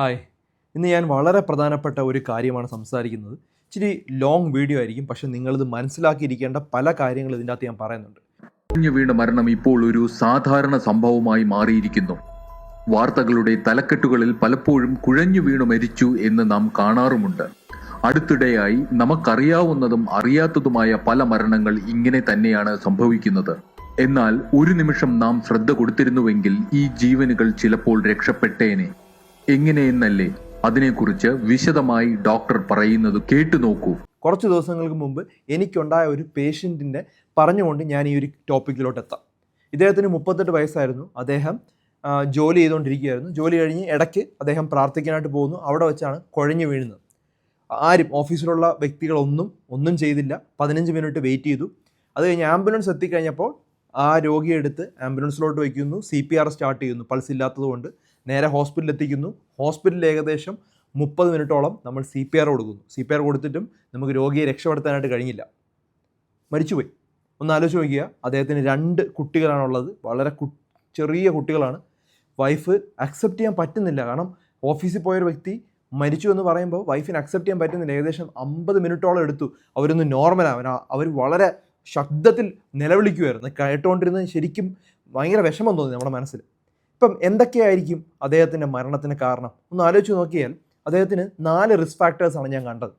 Hi. ഇന്ന് ഞാൻ വളരെ പ്രധാനപ്പെട്ട ഒരു കാര്യമാണ് സംസാരിക്കുന്നത്. ഇച്ചിരി ലോങ് വീഡിയോ ആയിരിക്കും പക്ഷെ നിങ്ങളിത് മനസ്സിലാക്കിയിരിക്കേണ്ട പല കാര്യങ്ങളും ഇതിന്റെ അകത്ത് ഞാൻ പറയുന്നുണ്ട്. കുഞ്ഞു വീണ മരണം ഇപ്പോൾ ഒരു സാധാരണ സംഭവമായി മാറിയിരിക്കുന്നു. വാർത്തകളുടെ തലക്കെട്ടുകളിൽ പലപ്പോഴും കുഴഞ്ഞു വീണു മരിച്ചു എന്ന് നാം കാണാറുമുണ്ട്. അടുത്തിടെയായി നമുക്കറിയാവുന്നതും അറിയാത്തതുമായ പല മരണങ്ങൾ ഇങ്ങനെ തന്നെയാണ് സംഭവിക്കുന്നത്. എന്നാൽ ഒരു നിമിഷം നാം ശ്രദ്ധ കൊടുത്തിരുന്നുവെങ്കിൽ ഈ ജീവനുകൾ ചിലപ്പോൾ രക്ഷപ്പെട്ടേനെ. എങ്ങനെയെന്നല്ലേ അതിനെക്കുറിച്ച് വിശദമായി ഡോക്ടർ പറയുന്നത് കേട്ടു നോക്കൂ. കുറച്ച് ദിവസങ്ങൾക്ക് മുമ്പ് എനിക്കുണ്ടായ ഒരു പേഷ്യന്റിന്റെ പറഞ്ഞുകൊണ്ട് ഞാൻ ഈ ഒരു ടോപ്പിക്കിലോട്ട് എത്താം. ഇദ്ദേഹത്തിന് മുപ്പത്തെട്ട് വയസ്സായിരുന്നു. അദ്ദേഹം ജോലി ചെയ്തുകൊണ്ടിരിക്കുകയായിരുന്നു. ജോലി കഴിഞ്ഞ് ഇടയ്ക്ക് അദ്ദേഹം പ്രാർത്ഥിക്കാനായിട്ട് പോകുന്നു. അവിടെ വെച്ചാണ് കുഴഞ്ഞു വീഴുന്നത്. ആരും ഓഫീസിലുള്ള വ്യക്തികളൊന്നും ഒന്നും ചെയ്തില്ല. പതിനഞ്ച് മിനിറ്റ് വെയിറ്റ് ചെയ്തു. അത് കഴിഞ്ഞ് ആംബുലൻസ് എത്തിക്കഴിഞ്ഞപ്പോൾ ആ രോഗിയെ എടുത്ത് ആംബുലൻസിലോട്ട് വയ്ക്കുന്നു. സി പി ആർ സ്റ്റാർട്ട് ചെയ്യുന്നു. പൾസ് ഇല്ലാത്തത് കൊണ്ട് നേരെ ഹോസ്പിറ്റലിൽ എത്തിക്കുന്നു ഹോസ്പിറ്റലിൽ ഏകദേശം മുപ്പത് മിനിറ്റോളം നമ്മൾ സി പി ആർ കൊടുക്കുന്നു. സി പി ആർ കൊടുത്തിട്ടും നമുക്ക് രോഗിയെ രക്ഷപ്പെടുത്താനായിട്ട് കഴിഞ്ഞില്ല. മരിച്ചുപോയി. ഒന്ന് ആലോചിച്ച് നോക്കിയാൽ അദ്ദേഹത്തിന് രണ്ട് കുട്ടികളാണുള്ളത്. വളരെ കു ചെറിയ കുട്ടികളാണ്. വൈഫ് അക്സെപ്റ്റ് ചെയ്യാൻ പറ്റുന്നില്ല. കാരണം ഓഫീസിൽ പോയൊരു വ്യക്തി മരിച്ചു എന്ന് പറയുമ്പോൾ വൈഫിന് അക്സെപ്റ്റ് ചെയ്യാൻ പറ്റുന്നില്ല. ഏകദേശം അമ്പത് മിനിറ്റോളം എടുത്തു. അവരൊന്ന് നോർമലാവൻ അവർ വളരെ ശബ്ദത്തിൽ നിലവിളിക്കുമായിരുന്നു കേട്ടുകൊണ്ടിരുന്നത് ശരിക്കും ഭയങ്കര വിഷമം തോന്നി നമ്മുടെ മനസ്സിൽ. ഇപ്പം എന്തൊക്കെയായിരിക്കും അദ്ദേഹത്തിന്റെ മരണത്തിന് കാരണം? ഒന്ന് ആലോചിച്ച് നോക്കിയാൽ അദ്ദേഹത്തിന് നാല് റിസ്ക് ഫാക്ടേഴ്സാണ് ഞാൻ കണ്ടത്.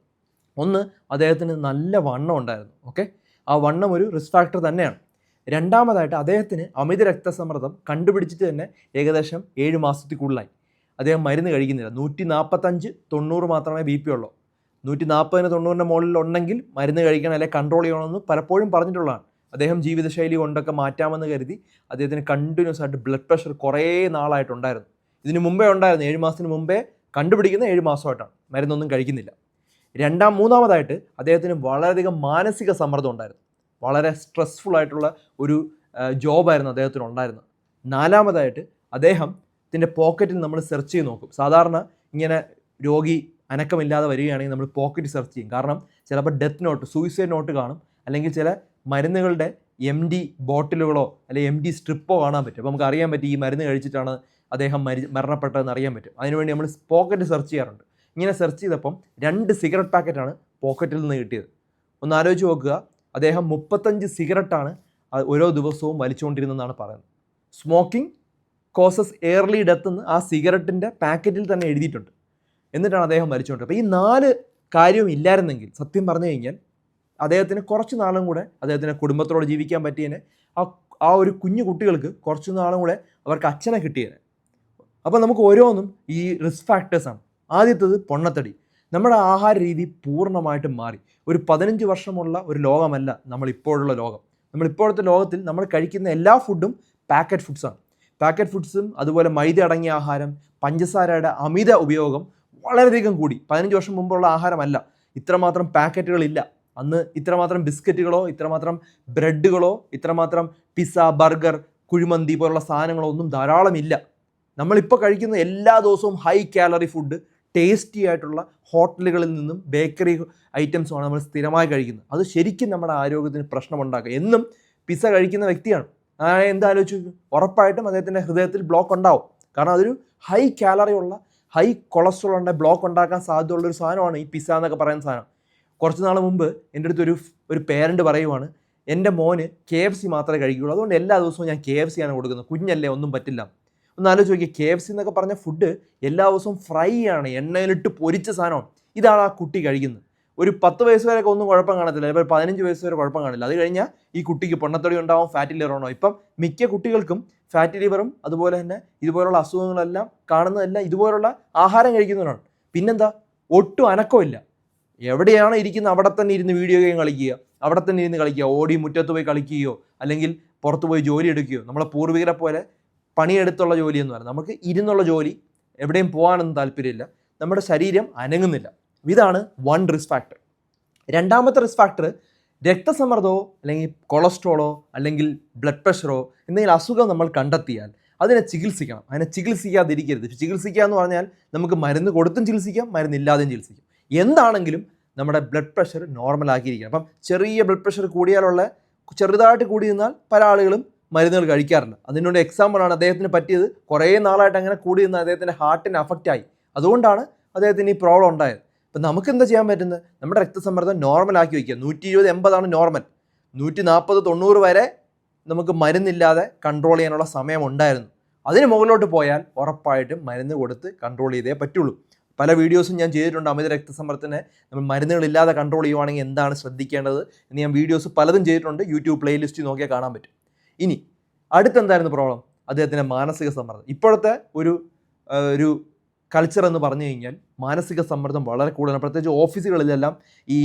ഒന്ന് അദ്ദേഹത്തിന് നല്ല വണ്ണം ഉണ്ടായിരുന്നു. ഓക്കെ ആ വണ്ണം ഒരു റിസ്ക് ഫാക്ടർ തന്നെയാണ്. രണ്ടാമതായിട്ട് അദ്ദേഹത്തിന് അമിത രക്തസമ്മർദ്ദം കണ്ടുപിടിച്ചിട്ട് തന്നെ ഏകദേശം ഏഴ് മാസത്തിൽ കൂടുതലായി. അദ്ദേഹം മരുന്ന് കഴിക്കുന്നില്ല. നൂറ്റി നാൽപ്പത്തഞ്ച് തൊണ്ണൂറ് മാത്രമേ ബി പി ഉള്ളൂ. നൂറ്റി നാൽപ്പതിന് തൊണ്ണൂറിന്റെ മുകളിൽ ഉണ്ടെങ്കിൽ മരുന്ന് കഴിക്കണം അല്ലെങ്കിൽ കൺട്രോൾ ചെയ്യണമെന്ന് പലപ്പോഴും പറഞ്ഞിട്ടുള്ളതാണ്. അദ്ദേഹം ജീവിതശൈലി കൊണ്ടൊക്കെ മാറ്റാമെന്ന് കരുതി അദ്ദേഹത്തിന് കണ്ടിന്യൂസ് ആയിട്ട് ബ്ലഡ് പ്രഷർ കുറേ നാളായിട്ടുണ്ടായിരുന്നു. ഇതിന് മുമ്പേ ഉണ്ടായിരുന്നു. ഏഴ് മാസത്തിന് മുമ്പേ കണ്ടുപിടിക്കുന്ന ഏഴ് മാസമായിട്ടാണ്. മരുന്നൊന്നും കഴിക്കുന്നില്ല. രണ്ടാം മൂന്നാമതായിട്ട് അദ്ദേഹത്തിന് വളരെയധികം മാനസിക സമ്മർദ്ദം ഉണ്ടായിരുന്നു. വളരെ സ്ട്രെസ്ഫുൾ ആയിട്ടുള്ള ഒരു ജോബായിരുന്നു അദ്ദേഹത്തിന് ഉണ്ടായിരുന്നത്. നാലാമതായിട്ട് അദ്ദേഹത്തിന്റെ പോക്കറ്റിൽ നമ്മൾ സെർച്ച് ചെയ്ത് നോക്കും. സാധാരണ ഇങ്ങനെ രോഗി അനക്കമില്ലാതെ വരികയാണെങ്കിൽ നമ്മൾ പോക്കറ്റ് സെർച്ച് ചെയ്യും. കാരണം ചിലപ്പോൾ ഡെത്ത് നോട്ട് സൂയിസൈഡ് നോട്ട് കാണും. അല്ലെങ്കിൽ ചില മരുന്നുകളുടെ എം ഡി ബോട്ടിലുകളോ അല്ലെങ്കിൽ എം ഡി സ്ട്രിപ്പോ കാണാൻ പറ്റും. അപ്പോൾ നമുക്ക് അറിയാൻ പറ്റും ഈ മരുന്ന് കഴിച്ചിട്ടാണ് അദ്ദേഹം മരി മരണപ്പെട്ടതെന്ന് അറിയാൻ പറ്റും. അതിനുവേണ്ടി നമ്മൾ പോക്കറ്റ് സെർച്ച് ചെയ്യാറുണ്ട്. ഇങ്ങനെ സെർച്ച് ചെയ്തപ്പം രണ്ട് സിഗരറ്റ് പാക്കറ്റാണ് പോക്കറ്റിൽ നിന്ന് കിട്ടിയത്. ഒന്ന് ആലോചിച്ച് നോക്കുക. അദ്ദേഹം മുപ്പത്തഞ്ച് സിഗരറ്റാണ് ഓരോ ദിവസവും വലിച്ചുകൊണ്ടിരുന്നതെന്നാണ് പറയുന്നത്. സ്മോക്കിംഗ് കോസസ് എയർലി ഡെത്ത് എന്ന് ആ സിഗരറ്റിന്റെ പാക്കറ്റിൽ തന്നെ എഴുതിയിട്ടുണ്ട്. എന്നിട്ടാണ് അദ്ദേഹം വലിച്ചുകൊണ്ടിരുന്നത് അപ്പോൾ ഈ നാല് കാര്യവും ഇല്ലായിരുന്നെങ്കിൽ സത്യം പറഞ്ഞു കഴിഞ്ഞാൽ അദ്ദേഹത്തിന് കുറച്ച് നാളും കൂടെ അദ്ദേഹത്തിന്റെ കുടുംബത്തോട് ജീവിക്കാൻ പറ്റിയതിനെ ആ ആ ഒരു കുഞ്ഞു കുട്ടികൾക്ക് കുറച്ച് നാളും കൂടെ അവർക്ക് അച്ഛനെ കിട്ടിയേനെ. അപ്പോൾ നമുക്ക് ഓരോന്നും ഈ റിസ്ക് ഫാക്ടേഴ്സാണ് ആദ്യത്തത് പൊണ്ണത്തടി. നമ്മുടെ ആഹാര രീതി പൂർണമായിട്ടും മാറി. ഒരു പതിനഞ്ച് വർഷമുള്ള ഒരു ലോകമല്ല നമ്മളിപ്പോഴുള്ള ലോകം. നമ്മളിപ്പോഴത്തെ ലോകത്തിൽ നമ്മൾ കഴിക്കുന്ന എല്ലാ ഫുഡും പാക്കറ്റ് ഫുഡ്സാണ് പാക്കറ്റ് ഫുഡ്സും അതുപോലെ മൈദ അടങ്ങിയ ആഹാരം പഞ്ചസാരയുടെ അമിത ഉപയോഗം വളരെയധികം കൂടി. പതിനഞ്ച് വർഷം മുമ്പുള്ള ആഹാരമല്ല. ഇത്രമാത്രം പാക്കറ്റുകളില്ല അന്ന് ഇത്രമാത്രം ബിസ്ക്കറ്റുകളോ ഇത്രമാത്രം ബ്രെഡുകളോ ഇത്രമാത്രം പിസ്സ ബർഗർ കുഴിമന്തി പോലുള്ള സാധനങ്ങളോ ഒന്നും ധാരാളം ഇല്ല. നമ്മളിപ്പോൾ കഴിക്കുന്ന എല്ലാ ദിവസവും ഹൈ കാലറി ഫുഡ് ടേസ്റ്റി ആയിട്ടുള്ള ഹോട്ടലുകളിൽ നിന്നും ബേക്കറി ഐറ്റംസുമാണ് നമ്മൾ സ്ഥിരമായി കഴിക്കുന്നത്. അത് ശരിക്കും നമ്മുടെ ആരോഗ്യത്തിന് പ്രശ്നമുണ്ടാക്കുക എന്നും പിസ്സ കഴിക്കുന്ന വ്യക്തിയാണ്. എന്താലോചിച്ചു ഉറപ്പായിട്ടും അദ്ദേഹത്തിന്റെ ഹൃദയത്തിൽ ബ്ലോക്ക് ഉണ്ടാവും. കാരണം അതൊരു ഹൈ കാലറി ഉള്ള ഹൈ കൊളസ്ട്രോൾ ഉള്ള ബ്ലോക്ക് ഉണ്ടാക്കാൻ സാധ്യതയുള്ള ഒരു സാധനമാണ് ഈ പിസ്സ എന്നൊക്കെ പറയുന്ന സാധനം. കുറച്ച് നാൾ മുമ്പ് എന്റെ അടുത്ത് ഒരു ഒരു പേരന്റ് പറയുവാണ് എന്റെ മോന് കെ എഫ് സി മാത്രമേ കഴിക്കുകയുള്ളൂ അതുകൊണ്ട് എല്ലാ ദിവസവും ഞാൻ കെ എഫ് സി ആണ് കൊടുക്കുന്നത്. കുഞ്ഞല്ലേ ഒന്നും പറ്റില്ല. ഒന്ന് ആലോചിച്ച് നോക്കിയാൽ കെ എഫ് സി എന്നൊക്കെ പറഞ്ഞ ഫുഡ് എല്ലാ ദിവസവും ഫ്രൈ ആണ്. എണ്ണയിലിട്ട് പൊരിച്ച സാധനമാണ്. ഇതാണ് ആ കുട്ടി കഴിക്കുന്നത്. ഒരു പത്ത് വയസ്സ് വരെയൊക്കെ ഒന്നും കുഴപ്പം കാണത്തില്ല. ഇപ്പോൾ പതിനഞ്ച് വയസ്സ് വരെ കുഴപ്പം കാണില്ല. അത് കഴിഞ്ഞാൽ ഈ കുട്ടിക്ക് പൊണ്ണത്തടി ഉണ്ടാവും ഫാറ്റ് ലിവർ ഉണ്ടാവും. ഇപ്പം മിക്ക കുട്ടികൾക്കും ഫാറ്റ് ലിവറും അതുപോലെ തന്നെ ഇതുപോലുള്ള അസുഖങ്ങളെല്ലാം കാണുന്നതെല്ലാം ഇതുപോലുള്ള ആഹാരം കഴിക്കുന്നവരാണ്. പിന്നെന്താ? ഒട്ടും അനക്കമില്ല എവിടെയാണ് ഇരിക്കുന്നത്? അവിടെ തന്നെ ഇരുന്ന് വീഡിയോ ഗെയിം കളിക്കുക. അവിടെ തന്നെ ഇരുന്ന് കളിക്കുക. ഓടി മുറ്റത്ത് പോയി കളിക്കുകയോ അല്ലെങ്കിൽ പുറത്ത് പോയി ജോലി എടുക്കുകയോ നമ്മളെ പൂർവികരെ പോലെ പണിയെടുത്തുള്ള ജോലി എന്ന് പറയുന്നത് നമുക്ക് ഇരുന്നുള്ള ജോലി എവിടെയും പോകാനൊന്നും താല്പര്യമില്ല. നമ്മുടെ ശരീരം അനങ്ങുന്നില്ല. ഇതാണ് വൺ റിസ്ക് ഫാക്ടർ രണ്ടാമത്തെ റിസ്ക് ഫാക്ടർ രക്തസമ്മർദ്ദമോ അല്ലെങ്കിൽ കൊളസ്ട്രോളോ അല്ലെങ്കിൽ ബ്ലഡ് പ്രഷറോ എന്തെങ്കിലും അസുഖം നമ്മൾ കണ്ടെത്തിയാൽ അതിനെ ചികിത്സിക്കണം. അതിനെ ചികിത്സിക്കാതിരിക്കരുത്. ചികിത്സിക്കുക എന്ന് പറഞ്ഞാൽ നമുക്ക് മരുന്ന് കൊടുത്തും ചികിത്സിക്കാം മരുന്നില്ലാതെയും ചികിത്സിക്കാം. എന്താണെങ്കിലും നമ്മുടെ ബ്ലഡ് പ്രഷർ നോർമൽ നോർമലാക്കിയിരിക്കണം അപ്പം ചെറിയ ബ്ലഡ് പ്രഷർ കൂടിയാലുള്ള ചെറുതായിട്ട് കൂടി നിന്നാൽ പല ആളുകളും മരുന്നുകൾ കഴിക്കാറില്ല. എക്സാമ്പിൾ എക്സാമ്പിളാണ് അദ്ദേഹത്തിന് പറ്റിയത്. കുറേ നാളായിട്ട് അങ്ങനെ കൂടി നിന്ന് അദ്ദേഹത്തിന്റെ ഹാർട്ടിന് അഫക്റ്റ് ആയി. അതുകൊണ്ടാണ് അദ്ദേഹത്തിന് ഈ പ്രോബ്ലം ഉണ്ടായത്. അപ്പം നമുക്ക് എന്താ ചെയ്യാൻ പറ്റുന്നത്? നമ്മുടെ രക്തസമ്മർദ്ദം നോർമൽ ആക്കി വയ്ക്കുക. നൂറ്റി ഇരുപത് എൺപതാണ് നോർമൽ നൂറ്റി നാൽപ്പത് തൊണ്ണൂറ് വരെ നമുക്ക് മരുന്നില്ലാതെ കൺട്രോൾ ചെയ്യാനുള്ള സമയം ഉണ്ടായിരുന്നു. അതിന് മുകളിലോട്ട് പോയാൽ ഉറപ്പായിട്ടും മരുന്ന് കൊടുത്ത് കൺട്രോൾ ചെയ്തേ പറ്റുള്ളൂ. പല വീഡിയോസും ഞാൻ ചെയ്തിട്ടുണ്ട് അമിത രക്തസമ്മർദ്ദത്തിനെ. നമ്മൾ മരുന്നുകളില്ലാതെ കൺട്രോൾ ചെയ്യുവാണെങ്കിൽ എന്താണ് ശ്രദ്ധിക്കേണ്ടത് എന്ന് ഞാൻ വീഡിയോസ് പലതും ചെയ്തിട്ടുണ്ട്. യൂട്യൂബ് പ്ലേലിസ്റ്റ് നോക്കിയാൽ കാണാൻ പറ്റും. ഇനി അടുത്തെന്തായിരുന്നു പ്രോബ്ലം അദ്ദേഹത്തിന്റെ മാനസിക സമ്മർദ്ദം. ഇപ്പോഴത്തെ ഒരു ഒരു കൾച്ചർ എന്ന് പറഞ്ഞു കഴിഞ്ഞാൽ മാനസിക സമ്മർദ്ദം വളരെ കൂടുതലാണ്. പ്രത്യേകിച്ച് ഓഫീസുകളിലെല്ലാം ഈ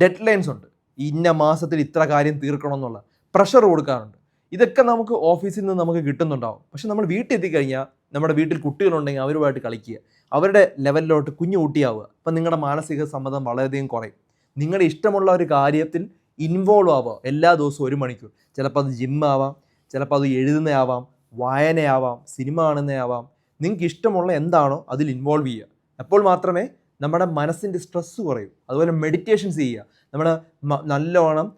ഡെഡ് ലൈൻസ് ഉണ്ട് ഇന്ന മാസത്തിൽ ഇത്ര കാര്യം തീർക്കണം എന്നുള്ള പ്രഷർ കൊടുക്കാറുണ്ട്. ഇതൊക്കെ നമുക്ക് ഓഫീസിൽ നിന്ന് നമുക്ക് കിട്ടുന്നുണ്ടാവും. പക്ഷെ നമ്മൾ വീട്ടിൽ എത്തിക്കഴിഞ്ഞാൽ നമ്മുടെ വീട്ടിൽ കുട്ടികളുണ്ടെങ്കിൽ അവരുമായിട്ട് കളിക്കുക. അവരുടെ ലെവലിലോട്ട് കുഞ്ഞു കുട്ടിയാവുക. അപ്പം നിങ്ങളുടെ മാനസിക സമ്മതം വളരെയധികം കുറയും. നിങ്ങളുടെ ഇഷ്ടമുള്ള ഒരു കാര്യത്തിൽ ഇൻവോൾവ് ആവുക. എല്ലാ ദിവസവും ഒരു മണിക്കൂർ. ചിലപ്പോൾ അത് ജിമ്മാവാം ചിലപ്പോൾ അത് എഴുതുന്നതാവാം. വായനയാവാം. സിനിമ കാണുന്നതാവാം. നിങ്ങൾക്ക് ഇഷ്ടമുള്ള എന്താണോ അതിൽ ഇൻവോൾവ് ചെയ്യുക. അപ്പോൾ മാത്രമേ നമ്മുടെ മനസ്സിന്റെ സ്ട്രെസ്സ് കുറയും. അതുപോലെ മെഡിറ്റേഷൻസ് ചെയ്യുക. നമ്മുടെ നല്ലോണം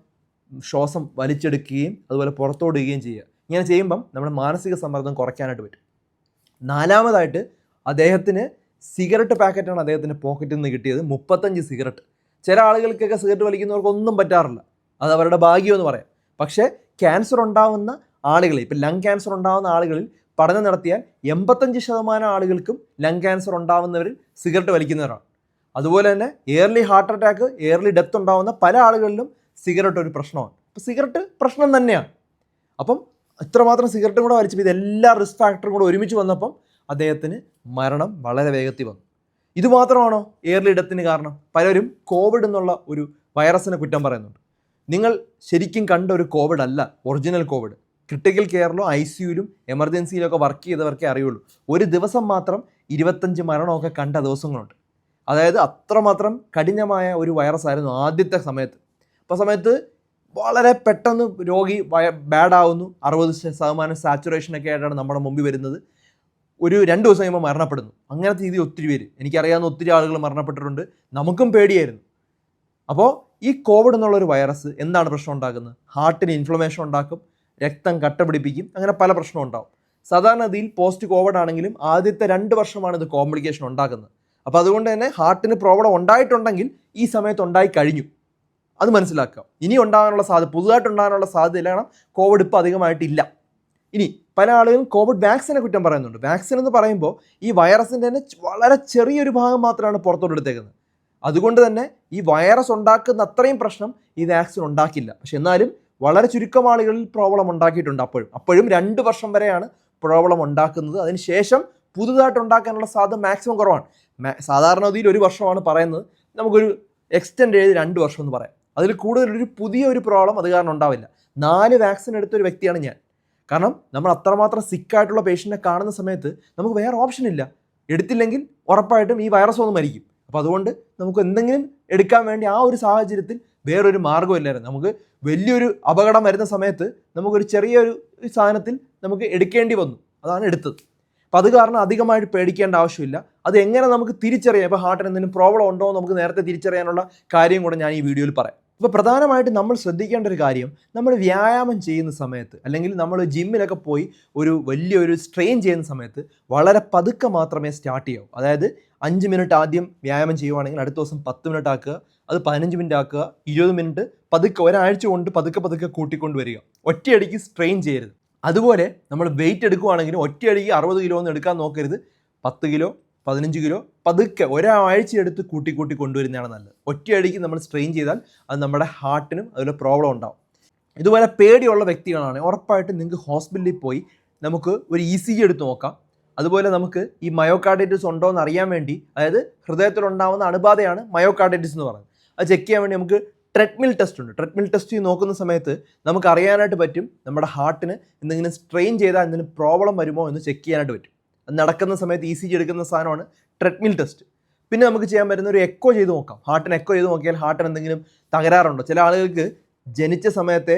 ശ്വാസം വലിച്ചെടുക്കുകയും അതുപോലെ പുറത്തോടുകയും ചെയ്യുക. ഇങ്ങനെ ചെയ്യുമ്പം നമ്മുടെ മാനസിക സമ്മർദ്ദം കുറയ്ക്കാനായിട്ട് പറ്റും. നാലാമതായിട്ട് അദ്ദേഹത്തിന് സിഗരറ്റ് പാക്കറ്റാണ് അദ്ദേഹത്തിന്റെ പോക്കറ്റിൽ നിന്ന് കിട്ടിയത്. മുപ്പത്തഞ്ച് സിഗരറ്റ്. ചില ആളുകൾക്കൊക്കെ സിഗരറ്റ് വലിക്കുന്നവർക്കൊന്നും പറ്റാറില്ല. അത് അവരുടെ ഭാഗ്യമെന്ന് പറയാം. പക്ഷേ ക്യാൻസർ ഉണ്ടാവുന്ന ആളുകൾ ഇപ്പം ലങ് ക്യാൻസർ ഉണ്ടാവുന്ന ആളുകളിൽ പഠനം നടത്തിയാൽ എൺപത്തഞ്ച് ശതമാനം ആളുകൾക്കും ലങ് ക്യാൻസർ ഉണ്ടാവുന്നവരിൽ സിഗരറ്റ് വലിക്കുന്നവരാണ്. അതുപോലെ തന്നെ early heart attack early death ഉണ്ടാവുന്ന പല ആളുകളിലും സിഗരറ്റ് ഒരു പ്രശ്നമാണ്. അപ്പോൾ സിഗരറ്റ് പ്രശ്നം തന്നെയാണ്. അപ്പം ഇത്രമാത്രം സിഗരറ്റും കൂടെ വലിച്ചപ്പോൾ ഇതെല്ലാ റിസ്ക് ഫാക്ടറും കൂടെ ഒരുമിച്ച് വന്നപ്പം അദ്ദേഹത്തിന് മരണം വളരെ വേഗത്തിൽ വന്നു. ഇതുമാത്രമാണോ എയർലി ഡെത്തിന് കാരണം? പലരും കോവിഡ് എന്നുള്ള ഒരു വൈറസിനെ കുറ്റം പറയുന്നുണ്ട്. നിങ്ങൾ ശരിക്കും കണ്ട ഒരു കോവിഡ് അല്ല ഒറിജിനൽ കോവിഡ് ക്രിട്ടിക്കൽ കെയറിലോ ഐ സിയുലും എമർജൻസിയിലൊക്കെ വർക്ക് ചെയ്തവർക്കേ അറിയുള്ളൂ. ഒരു ദിവസം മാത്രം ഇരുപത്തഞ്ച് മരണമൊക്കെ കണ്ട ദിവസങ്ങളുണ്ട്. അതായത് അത്രമാത്രം കഠിനമായ ഒരു വൈറസ് ആയിരുന്നു ആദ്യത്തെ സമയത്ത്. അപ്പോൾ സമയത്ത് വളരെ പെട്ടെന്ന് രോഗി ബാഡ് ആവുന്നു അറുപത് ശതമാനം സാച്ചുറേഷനൊക്കെ ആയിട്ടാണ് നമ്മുടെ മുമ്പിൽ വരുന്നത്. ഒരു രണ്ട് ദിവസം കഴിയുമ്പോൾ മരണപ്പെടുന്നു. അങ്ങനത്തെ രീതി ഒത്തിരി പേര്. എനിക്കറിയാവുന്ന ഒത്തിരി ആളുകൾ മരണപ്പെട്ടിട്ടുണ്ട്. നമുക്കും പേടിയായിരുന്നു. അപ്പോൾ ഈ കോവിഡ് എന്നുള്ളൊരു വൈറസ് എന്താണ് പ്രശ്നം ഉണ്ടാക്കുന്നത്? ഹാർട്ടിന് ഇൻഫ്ലമേഷൻ ഉണ്ടാക്കും. രക്തം കട്ട പിടിപ്പിക്കും അങ്ങനെ പല പ്രശ്നവും ഉണ്ടാവും. സാധാരണഗതിയിൽ പോസ്റ്റ് കോവിഡ് ആണെങ്കിലും ആദ്യത്തെ രണ്ട് വർഷമാണ് ഇത് കോംപ്ലിക്കേഷൻ ഉണ്ടാക്കുന്നത്. അപ്പോൾ അതുകൊണ്ട് തന്നെ ഹാർട്ടിന് പ്രോബ്ലം ഉണ്ടായിട്ടുണ്ടെങ്കിൽ ഈ സമയത്ത് ഉണ്ടായി കഴിഞ്ഞു. അത് മനസ്സിലാക്കുക. ഇനി ഉണ്ടാകാനുള്ള സാധ്യത പുതുതായിട്ട് ഉണ്ടാകാനുള്ള സാധ്യത കാരണം കോവിഡ് ഇപ്പോൾ അധികമായിട്ടില്ല. ഇനി പല ആളുകളും കോവിഡ് വാക്സിനെ കുറ്റം പറയുന്നുണ്ട്. വാക്സിൻ എന്ന് പറയുമ്പോൾ ഈ വൈറസിന്റെ തന്നെ വളരെ ചെറിയൊരു ഭാഗം മാത്രമാണ് പുറത്തോട്ട് എടുത്തേക്കുന്നത്. അതുകൊണ്ട് തന്നെ ഈ വൈറസ് ഉണ്ടാക്കുന്ന അത്രയും പ്രശ്നം ഈ വാക്സിൻ ഉണ്ടാക്കില്ല. പക്ഷെ എന്നാലും വളരെ ചുരുക്കം ആളുകളിൽ പ്രോബ്ലം ഉണ്ടാക്കിയിട്ടുണ്ട് അപ്പോഴും. അപ്പോഴും രണ്ട് വർഷം വരെയാണ് പ്രോബ്ലം ഉണ്ടാക്കുന്നത്. അതിനുശേഷം പുതുതായിട്ട് ഉണ്ടാക്കാനുള്ള സാധ്യത മാക്സിമം കുറവാണ്. സാധാരണ ഒരു വർഷമാണ് പറയുന്നത്. നമുക്കൊരു എക്സ്റ്റെൻഡ് ചെയ്ത് രണ്ട് വർഷം എന്ന് പറയാം. അതിൽ കൂടുതൽ ഒരു പുതിയ ഒരു പ്രോബ്ലം അത് കാരണം ഉണ്ടാവില്ല. നാല് വാക്സിൻ എടുത്ത ഒരു വ്യക്തിയാണ് ഞാൻ. കാരണം നമ്മൾ അത്രമാത്രം സിക്കായിട്ടുള്ള പേഷ്യന്റിനെ കാണുന്ന സമയത്ത് നമുക്ക് വേറെ ഓപ്ഷൻ ഇല്ല. എടുത്തില്ലെങ്കിൽ ഉറപ്പായിട്ടും ഈ വൈറസ് ഒന്ന് മരിക്കും. അപ്പോൾ അതുകൊണ്ട് നമുക്ക് എന്തെങ്കിലും എടുക്കാൻ വേണ്ടി ആ ഒരു സാഹചര്യത്തിൽ വേറൊരു മാർഗമില്ലായിരുന്നു നമുക്ക് വലിയൊരു അപകടം വരുന്ന സമയത്ത് നമുക്കൊരു ചെറിയൊരു സാധനത്തിൽ നമുക്ക് എടുക്കേണ്ടി വന്നു. അതാണ് എടുത്തത്. അപ്പോൾ അത് കാരണം അധികമായിട്ട് പേടിക്കേണ്ട ആവശ്യമില്ല. അത് എങ്ങനെ നമുക്ക് തിരിച്ചറിയാം? ഇപ്പോൾ ഹാർട്ടിന് എന്തെങ്കിലും പ്രോബ്ലം ഉണ്ടോ എന്ന് നമുക്ക് നേരത്തെ തിരിച്ചറിയാനുള്ള കാര്യം കൂടെ ഞാൻ ഈ വീഡിയോയിൽ പറയാം. ഇപ്പോൾ പ്രധാനമായിട്ട് നമ്മൾ ശ്രദ്ധിക്കേണ്ട ഒരു കാര്യം നമ്മൾ വ്യായാമം ചെയ്യുന്ന സമയത്ത് അല്ലെങ്കിൽ നമ്മൾ ജിമ്മിലൊക്കെ പോയി ഒരു വലിയൊരു സ്ട്രെയിൻ ചെയ്യുന്ന സമയത്ത് വളരെ പതുക്കെ മാത്രമേ സ്റ്റാർട്ട് ചെയ്യാവൂ. അതായത് അഞ്ച് മിനിറ്റ് ആദ്യം വ്യായാമം ചെയ്യുവാണെങ്കിൽ അടുത്ത ദിവസം പത്ത് മിനിറ്റ് ആക്കുക അത് പതിനഞ്ച് മിനിറ്റ് ആക്കുക ഇരുപത് മിനിറ്റ് പതുക്കെ ഒരാഴ്ച കൊണ്ട് പതുക്കെ പതുക്കെ കൂട്ടിക്കൊണ്ട് വരിക. ഒറ്റയടിക്ക് സ്ട്രെയിൻ ചെയ്യരുത്. അതുപോലെ നമ്മൾ വെയിറ്റ് എടുക്കുവാണെങ്കിലും ഒറ്റയടിക്ക് അറുപത് കിലോ ഒന്നും എടുക്കാൻ നോക്കരുത്. പത്ത് കിലോ പതിനഞ്ച് കിലോ പതുക്കെ ഒരാഴ്ച എടുത്ത് കൂട്ടി കൂട്ടി കൊണ്ടുവരുന്നതാണ് നല്ലത്. ഒറ്റയടിക്ക് നമ്മൾ സ്ട്രെയിൻ ചെയ്താൽ അത് നമ്മുടെ ഹാർട്ടിനും അതുപോലെ പ്രോബ്ലം ഉണ്ടാവും. ഇതുപോലെ പേടിയുള്ള വ്യക്തികളാണ്. ഉറപ്പായിട്ട് നിങ്ങൾക്ക് ഹോസ്പിറ്റലിൽ പോയി നമുക്ക് ഒരു ഇ സി ജി എടുത്ത് നോക്കാം. അതുപോലെ നമുക്ക് ഈ മയോകാർഡൈറ്റിസ് ഉണ്ടോ എന്ന് അറിയാൻ വേണ്ടി അതായത് ഹൃദയത്തിലുണ്ടാവുന്ന അണുബാധയാണ് മയോകാർഡൈറ്റിസ് എന്ന് പറയുന്നത്. അത് ചെക്ക് ചെയ്യാൻ വേണ്ടി നമുക്ക് ട്രെഡ്മിൽ ടെസ്റ്റ് ഉണ്ട്. ട്രെഡ്മിൽ ടെസ്റ്റ് നോക്കുന്ന സമയത്ത് നമുക്ക് അറിയാനായിട്ട് പറ്റും നമ്മുടെ ഹാർട്ടിന് എന്തെങ്കിലും സ്ട്രെയിൻ ചെയ്താൽ എന്തെങ്കിലും പ്രോബ്ലം വരുമോ എന്ന് ചെക്ക് ചെയ്യാനായിട്ട് പറ്റും. നടക്കുന്ന സമയത്ത് ഇ സി ജി എടുക്കുന്ന സാധനമാണ് ട്രെഡ്മിൽ ടെസ്റ്റ് പിന്നെ നമുക്ക് ചെയ്യാൻ പറ്റുന്ന ഒരു എക്കോ ചെയ്ത് നോക്കാം. ഹാർട്ടിന് എക്കോ ചെയ്ത് നോക്കിയാൽ ഹാർട്ടിന് എന്തെങ്കിലും തകരാറുണ്ടോ? ചില ആളുകൾക്ക് ജനിച്ച സമയത്തെ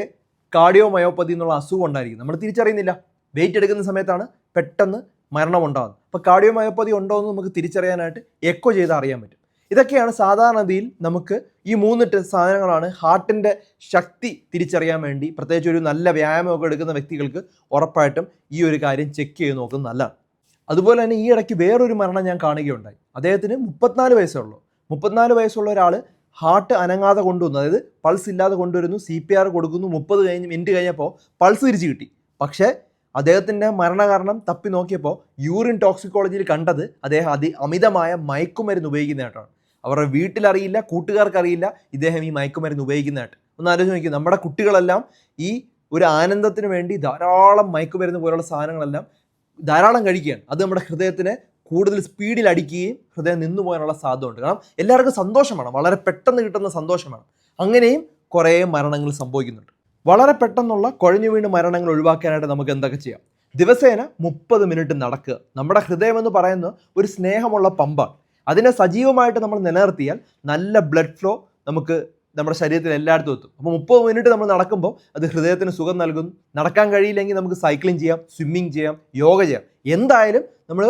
കാർഡിയോ മയോപ്പതി എന്നുള്ള അസുഖം ഉണ്ടായിരിക്കും. നമ്മൾ തിരിച്ചറിയുന്നില്ല. വെയിറ്റ് എടുക്കുന്ന സമയത്താണ് പെട്ടെന്ന് മരണം ഉണ്ടാകുന്നത് അപ്പോൾ കാർഡിയോ മയോപ്പതി ഉണ്ടോ എന്ന് നമുക്ക് തിരിച്ചറിയാനായിട്ട് എക്കോ ചെയ്ത് അറിയാൻ പറ്റും. ഇതൊക്കെയാണ് സാധാരണതയിൽ നമുക്ക് ഈ മൂന്ന് സാധനങ്ങളാണ് ഹാർട്ടിന്റെ ശക്തി തിരിച്ചറിയാൻ വേണ്ടി പ്രത്യേകിച്ച് ഒരു നല്ല വ്യായാമമൊക്കെ എടുക്കുന്ന വ്യക്തികൾക്ക് ഉറപ്പായിട്ടും ഈ ഒരു കാര്യം ചെക്ക് ചെയ്ത് നോക്കുന്നത് നല്ലതാണ്. അതുപോലെ തന്നെ ഈ ഇടയ്ക്ക് വേറൊരു മരണം ഞാൻ കാണുകയുണ്ടായി. അദ്ദേഹത്തിന് മുപ്പത്തിനാല് വയസ്സേ ഉള്ളൂ മുപ്പത്തിനാല് വയസ്സുള്ള ഒരാൾ ഹാർട്ട് അനങ്ങാതെ കൊണ്ടുവന്നു. അതായത് പൾസ് ഇല്ലാതെ കൊണ്ടുവരുന്നു സി പി ആർ കൊടുക്കുന്നു മുപ്പത് കഴിഞ്ഞ് മിനിറ്റ് കഴിഞ്ഞപ്പോൾ പൾസ് തിരിച്ച് കിട്ടി. പക്ഷേ അദ്ദേഹത്തിന്റെ മരണകാരണം തപ്പി നോക്കിയപ്പോൾ യൂറിൻ ടോക്സിക്കോളജിയിൽ കണ്ടത് അദ്ദേഹം അതി അമിതമായ മയക്കുമരുന്ന് ഉപയോഗിക്കുന്നതായിട്ടാണ് അവരുടെ വീട്ടിലറിയില്ല കൂട്ടുകാർക്കറിയില്ല ഇദ്ദേഹം ഈ മയക്കുമരുന്ന് ഉപയോഗിക്കുന്നതായിട്ട്. ഒന്ന് ആലോചിച്ച് നോക്കി നമ്മുടെ കുട്ടികളെല്ലാം ഈ ഒരു ആനന്ദത്തിന് വേണ്ടി ധാരാളം മയക്കുമരുന്ന് പോലുള്ള സാധനങ്ങളെല്ലാം ധാരാളം കഴിക്കുകയാണ്. അത് നമ്മുടെ ഹൃദയത്തിനെ കൂടുതൽ സ്പീഡിൽ അടിക്കുകയും ഹൃദയം നിന്നു പോകാനുള്ള സാധ്യത ഉണ്ട് കാരണം എല്ലാവർക്കും സന്തോഷമാണ്. വളരെ പെട്ടെന്ന് കിട്ടുന്ന സന്തോഷമാണ്. അങ്ങനെയും കുറേ മരണങ്ങൾ സംഭവിക്കുന്നുണ്ട്. വളരെ പെട്ടെന്നുള്ള കുഴഞ്ഞു വീണ് മരണങ്ങൾ ഒഴിവാക്കാനായിട്ട് നമുക്ക് എന്തൊക്കെ ചെയ്യാം? ദിവസേന മുപ്പത് മിനിറ്റ് നടക്കുക. നമ്മുടെ ഹൃദയം എന്ന് പറയുന്നത് ഒരു സ്നേഹമുള്ള പമ്പാണ്. അതിനെ സജീവമായിട്ട് നമ്മൾ നിലനിർത്തിയാൽ നല്ല ബ്ലഡ് ഫ്ലോ നമുക്ക് നമ്മുടെ ശരീരത്തിൽ എല്ലായിടത്തും എത്തും. അപ്പോൾ മുപ്പത് മിനിറ്റ് നമ്മൾ നടക്കുമ്പോൾ അത് ഹൃദയത്തിന് സുഖം നൽകുന്നു. നടക്കാൻ കഴിയില്ലെങ്കിൽ നമുക്ക് സൈക്ലിംഗ് ചെയ്യാം സ്വിമ്മിങ് ചെയ്യാം യോഗ ചെയ്യാം. എന്തായാലും നമ്മൾ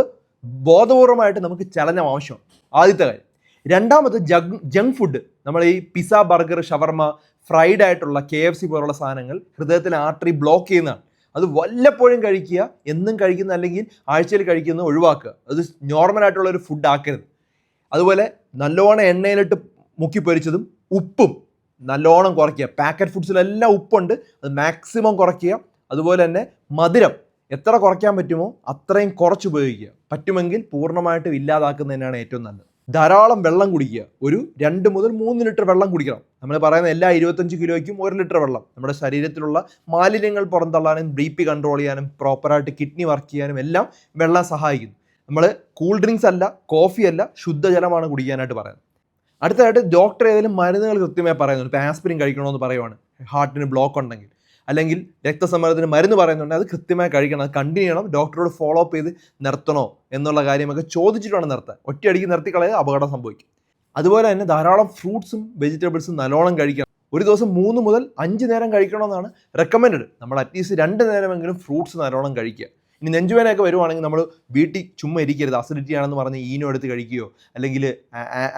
ബോധപൂർവമായിട്ട് നമുക്ക് ചലനം ആവശ്യമാണ്. ആദ്യത്തെ കാര്യം. രണ്ടാമത് ജഗ് ജങ്ക് ഫുഡ് നമ്മൾ ഈ പിസ ബർഗർ ഷവർമ ഫ്രൈഡ് ആയിട്ടുള്ള കെ എഫ് സി പോലുള്ള സാധനങ്ങൾ ഹൃദയത്തിലെ ആർട്ടറി ബ്ലോക്ക് ചെയ്യുന്നതാണ്. അത് വല്ലപ്പോഴും കഴിക്കുക എന്നും കഴിക്കുന്ന അല്ലെങ്കിൽ ആഴ്ചയിൽ കഴിക്കുന്നത് ഒഴിവാക്കുക. അത് നോർമൽ ആയിട്ടുള്ള ഒരു ഫുഡ് ആക്കരുത്. അതുപോലെ നല്ലോണം എണ്ണയിലിട്ട് മുക്കി പൊരിച്ചതും ഉപ്പും നല്ലോണം കുറയ്ക്കുക. പാക്കറ്റ് ഫുഡ്സിലെല്ലാം ഉപ്പുണ്ട്. അത് മാക്സിമം കുറയ്ക്കുക. അതുപോലെ തന്നെ മധുരം എത്ര കുറയ്ക്കാൻ പറ്റുമോ അത്രയും കുറച്ച് ഉപയോഗിക്കുക. പറ്റുമെങ്കിൽ പൂർണമായിട്ടും ഇല്ലാതാക്കുന്നതിനാണ് ഏറ്റവും നല്ലത്. ധാരാളം വെള്ളം കുടിക്കുക. ഒരു രണ്ട് മുതൽ മൂന്ന് ലിറ്റർ വെള്ളം കുടിക്കണം. നമ്മൾ പറയുന്ന എല്ലാ ഇരുപത്തഞ്ച് കിലോയ്ക്കും ഒരു ലിറ്റർ വെള്ളം. നമ്മുടെ ശരീരത്തിലുള്ള മാലിന്യങ്ങൾ പുറന്തള്ളാനും ബി പി കൺട്രോൾ ചെയ്യാനും പ്രോപ്പറായിട്ട് കിഡ്നി വർക്ക് ചെയ്യാനും എല്ലാം വെള്ളം സഹായിക്കുന്നു. നമ്മൾ കൂൾ ഡ്രിങ്ക്സ് അല്ല കോഫി അല്ല ശുദ്ധജലമാണ് കുടിക്കാനായിട്ട് പറയുന്നത്. അടുത്തതായിട്ട് ഡോക്ടർ ഏതെങ്കിലും മരുന്നുകൾ കൃത്യമായി പറയുന്നുണ്ട്. ഇപ്പോൾ ആസ്പിരിൻ കഴിക്കണമെന്ന് പറയുവാണ്. ഹാർട്ടിന് ബ്ലോക്ക് ഉണ്ടെങ്കിൽ. അല്ലെങ്കിൽ രക്തസമ്മർദ്ദത്തിന് മരുന്ന് പറയുന്നുണ്ട്. അത് കൃത്യമായി കഴിക്കണം. അത് കണ്ടിന്യൂ ചെയ്യണം. ഡോക്ടറോട് ഫോളോ അപ്പ് ചെയ്ത് നിർത്തണോ എന്നുള്ള കാര്യമൊക്കെ ചോദിച്ചിട്ട് വേണം നിർത്താൻ ഒറ്റയടിക്ക് നിർത്തിക്കളയത് അപകടം സംഭവിക്കും. അതുപോലെ തന്നെ ധാരാളം ഫ്രൂട്ട്സും വെജിറ്റബിൾസും നല്ലോണം കഴിക്കണം. ഒരു ദിവസം മൂന്ന് മുതൽ അഞ്ച് നേരം കഴിക്കണമെന്നാണ് റെക്കമെൻഡ് നമ്മൾ അറ്റ്ലീസ്റ്റ് രണ്ട് നേരമെങ്കിലും ഫ്രൂട്ട്സ് നല്ലോണം കഴിക്കുക. ഇനി നെഞ്ചുവേനയൊക്കെ വരുവാണെങ്കിൽ നമ്മൾ വീട്ടിൽ ചുമ്മാ ഇരിക്കരുത്. അസിഡിറ്റി ആണെന്ന് പറഞ്ഞ് ഈനോ എടുത്ത് കഴിക്കുകയോ അല്ലെങ്കിൽ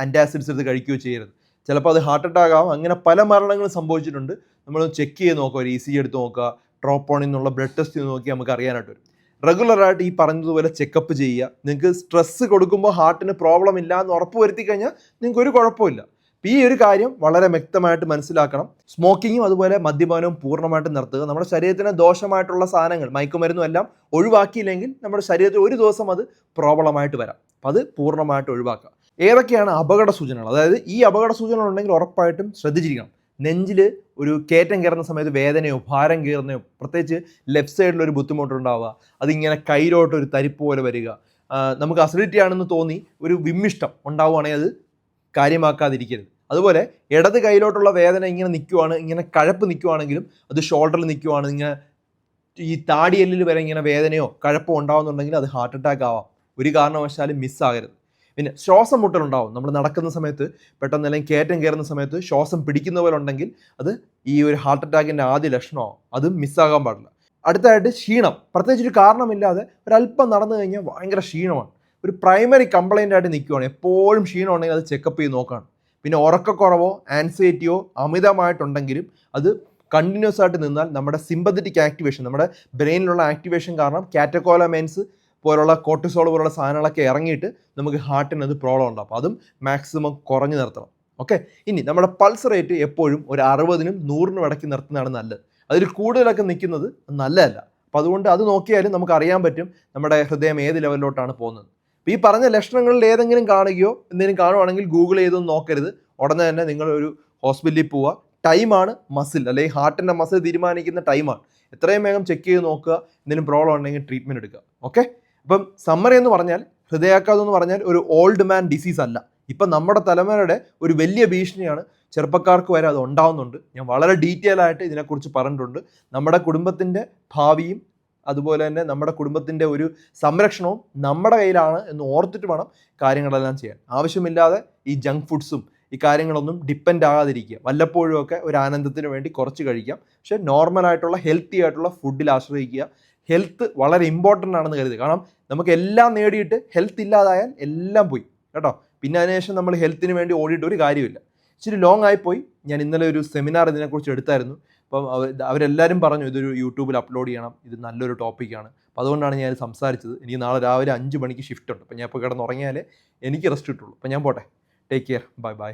ആന്റാസിഡ്സ് എടുത്ത് കഴിക്കുകയോ ചെയ്യരുത്. ചിലപ്പോൾ അത് ഹാർട്ട് അറ്റാക്ക് ആവും. അങ്ങനെ പല മരണങ്ങളും സംഭവിച്ചിട്ടുണ്ട്. നമ്മൾ ചെക്ക് ചെയ്ത് നോക്കുക ഒരു ഇ സി എടുത്ത് നോക്കുക ട്രോപ്പോണിൽ നിന്നുള്ള ബ്ലഡ് ടെസ്റ്റ് ചെയ്ത് നോക്കി നമുക്ക് അറിയാനായിട്ട് വരും റെഗുലറായിട്ട് ഈ പറഞ്ഞതുപോലെ ചെക്കപ്പ് ചെയ്യുക. നിങ്ങൾക്ക് സ്ട്രെസ്സ് കൊടുക്കുമ്പോൾ ഹാർട്ടിന് പ്രോബ്ലം ഇല്ല എന്ന് ഉറപ്പ് വരുത്തി കഴിഞ്ഞാൽ നിങ്ങൾക്ക് ഒരു കുഴപ്പമില്ല അപ്പോൾ ഈ ഒരു കാര്യം വളരെ വ്യക്തമായിട്ട് മനസ്സിലാക്കണം. സ്മോക്കിങ്ങും അതുപോലെ മദ്യപാനവും പൂർണമായിട്ട് നിർത്തുക. നമ്മുടെ ശരീരത്തിന് ദോഷമായിട്ടുള്ള സാധനങ്ങൾ മയക്കുമരുന്നും എല്ലാം ഒഴിവാക്കിയില്ലെങ്കിൽ നമ്മുടെ ശരീരത്തിൽ ഒരു ദിവസം അത് പ്രോബ്ലമായിട്ട് വരാം. അപ്പം അത് പൂർണമായിട്ട് ഒഴിവാക്കുക. ഏതൊക്കെയാണ് അപകട സൂചനകൾ? അതായത് ഈ അപകട സൂചനകൾ ഉണ്ടെങ്കിൽ ഉറപ്പായിട്ടും ശ്രദ്ധിച്ചിരിക്കണം. നെഞ്ചിൽ ഒരു കയറ്റം കയറുന്ന സമയത്ത് വേദനയോ ഭാരം കയറുന്നയോ പ്രത്യേകിച്ച് ലെഫ്റ്റ് സൈഡിൽ ഒരു ബുദ്ധിമുട്ടുണ്ടാവുക അതിങ്ങനെ കയ്യിലോട്ട് ഒരു തരിപ്പ് പോലെ വരിക നമുക്ക് അസിഡിറ്റി ആണെന്ന് തോന്നി ഒരു വിമ്മിഷ്ടം ഉണ്ടാവുകയാണെങ്കിൽ അത് കാര്യമാക്കാതിരിക്കരുത്. അതുപോലെ ഇടത് കൈയിലോട്ടുള്ള വേദന ഇങ്ങനെ നിൽക്കുവാണ് ഇങ്ങനെ കഴപ്പ് നിൽക്കുവാണെങ്കിലും അത് ഷോൾഡറിൽ നിൽക്കുവാണ് ഇങ്ങനെ ഈ താടിയെല്ലിൽ വരെ ഇങ്ങനെ വേദനയോ കഴപ്പോ ഉണ്ടാവുന്നുണ്ടെങ്കിൽ അത് ഹാർട്ട് അറ്റാക്ക് ആവാം. ഒരു കാരണവശാലും മിസ്സാകരുത് പിന്നെ ശ്വാസം മുട്ടലുണ്ടാവും. നമ്മൾ നടക്കുന്ന സമയത്ത് പെട്ടെന്ന് അല്ലെങ്കിൽ കയറ്റം കയറുന്ന സമയത്ത് ശ്വാസം പിടിക്കുന്ന പോലെ ഉണ്ടെങ്കിൽ അത് ഈ ഒരു ഹാർട്ട് അറ്റാക്കിന്റെ ആദ്യ ലക്ഷണമാവും. അത് മിസ്സാകാൻ പാടില്ല. അടുത്തതായിട്ട് ക്ഷീണം. പ്രത്യേകിച്ച് ഒരു കാരണമില്ലാതെ ഒരല്പം നടന്നു കഴിഞ്ഞാൽ ഭയങ്കര ക്ഷീണമാണ്. ഒരു പ്രൈമറി കംപ്ലൈന്റ് ആയിട്ട് നിൽക്കുവാണ് എപ്പോഴും ക്ഷീണം ഉണ്ടെങ്കിൽ അത് ചെക്കപ്പ് ചെയ്ത് നോക്കണം. പിന്നെ ഉറക്കക്കുറവോ ആൻസൈറ്റിയോ അമിതമായിട്ടുണ്ടെങ്കിലും അത് കണ്ടിന്യൂസ് ആയിട്ട് നിന്നാൽ നമ്മുടെ സിമ്പത്തറ്റിക് ആക്ടിവേഷൻ നമ്മുടെ ബ്രെയിനിലുള്ള ആക്ടിവേഷൻ കാരണം കാറ്റക്കോലമെൻസ് പോലുള്ള കോർട്ടിസോൾ പോലുള്ള സാധനങ്ങളൊക്കെ ഇറങ്ങിയിട്ട് നമുക്ക് ഹാർട്ടിന് അത് പ്രോബ്ലം ഉണ്ടാകും അതും മാക്സിമം കുറഞ്ഞു നിർത്തണം. ഓക്കെ ഇനി നമ്മുടെ പൾസ് റേറ്റ് എപ്പോഴും ഒരു അറുപതിനും നൂറിനും ഇടയ്ക്ക് നിർത്തുന്നതാണ് നല്ലത്. അതിൽ കൂടുതലൊക്കെ നിൽക്കുന്നത് നല്ലതല്ല. അപ്പോൾ അതുകൊണ്ട് അത് നോക്കിയാലും നമുക്ക് അറിയാൻ പറ്റും നമ്മുടെ ഹൃദയം ഏത് ലെവലിലോട്ടാണ് പോകുന്നത്. ഈ പറഞ്ഞ ലക്ഷണങ്ങളിൽ ഏതെങ്കിലും കാണുകയോ എന്തെങ്കിലും കാണുവാണെങ്കിൽ ഗൂഗിൾ ചെയ്തൊന്നും നോക്കരുത്. ഉടനെ തന്നെ നിങ്ങൾ ഒരു ഹോസ്പിറ്റലിൽ പോവുക. ടൈമാണ് മസിൽ അല്ലെങ്കിൽ ഹാർട്ടിന്റെ മസിൽ തീരുമാനിക്കുന്ന ടൈമാണ് എത്രയും വേഗം ചെക്ക് ചെയ്ത് നോക്കുക. എന്തെങ്കിലും പ്രോബ്ലം ഉണ്ടെങ്കിൽ ട്രീറ്റ്മെന്റ് എടുക്കുക. ഓക്കെ അപ്പം സമ്മറി എന്ന് പറഞ്ഞാൽ ഹൃദയാഘാതം എന്ന് പറഞ്ഞാൽ ഒരു ഓൾഡ് മാൻ ഡിസീസ് അല്ല. ഇപ്പം നമ്മുടെ തലമുറയുടെ ഒരു വലിയ ഭീഷണിയാണ് ചെറുപ്പക്കാർക്ക് വരെ അത് ഉണ്ടാവുന്നുണ്ട്. ഞാൻ വളരെ ഡീറ്റെയിൽ ആയിട്ട് ഇതിനെക്കുറിച്ച് പറഞ്ഞിട്ടുണ്ട്. നമ്മുടെ കുടുംബത്തിന്റെ ഭാവിയും അതുപോലെ തന്നെ നമ്മുടെ കുടുംബത്തിന്റെ ഒരു സംരക്ഷണവും നമ്മുടെ കയ്യിലാണ് എന്ന് ഓർത്തിട്ട് വേണം കാര്യങ്ങളെല്ലാം ചെയ്യാൻ. ആവശ്യമില്ലാതെ ഈ ജങ്ക് ഫുഡ്സും ഈ കാര്യങ്ങളൊന്നും ഡിപ്പെൻഡ് ആകാതിരിക്കുക. വല്ലപ്പോഴും ഒക്കെ ഒരു ആനന്ദത്തിന് വേണ്ടി കുറച്ച് കഴിക്കാം. പക്ഷേ നോർമലായിട്ടുള്ള ഹെൽത്തി ആയിട്ടുള്ള ഫുഡിൽ ആശ്രയിക്കുക. ഹെൽത്ത് വളരെ ഇമ്പോർട്ടന്റ് ആണെന്ന് കരുതുക. കാരണം നമുക്ക് എല്ലാം നേടിയിട്ട് ഹെൽത്ത് ഇല്ലാതായാൽ എല്ലാം പോയി. കേട്ടോ? പിന്നെ അതിനുശേഷം നമ്മൾ ഹെൽത്തിന് വേണ്ടി ഓടിയിട്ട് ഒരു കാര്യമില്ല ഇച്ചിരി ലോങ് ആയിപ്പോയി ഞാൻ ഇന്നലെ ഒരു സെമിനാർ ഇതിനെക്കുറിച്ച് എടുത്തായിരുന്നു. അപ്പം അവ- അവരെല്ലാവരും പറഞ്ഞു ഇതൊരു യൂട്യൂബിൽ അപ്ലോഡ് ചെയ്യണം ഇത് നല്ലൊരു ടോപ്പിക്കാണ് അപ്പോൾ അതുകൊണ്ടാണ് ഞാൻ സംസാരിച്ചത്. എനിക്ക് നാളെ രാവിലെ അഞ്ച് മണിക്ക് ഷിഫ്റ്റ് ഉണ്ട്. അപ്പോൾ ഞാൻ ഇപ്പോൾ കിടന്നുറങ്ങിയാലേ എനിക്ക് റെസ്റ്റ് കിട്ടുള്ളൂ. അപ്പോൾ ഞാൻ പോട്ടെ. Take care bye bye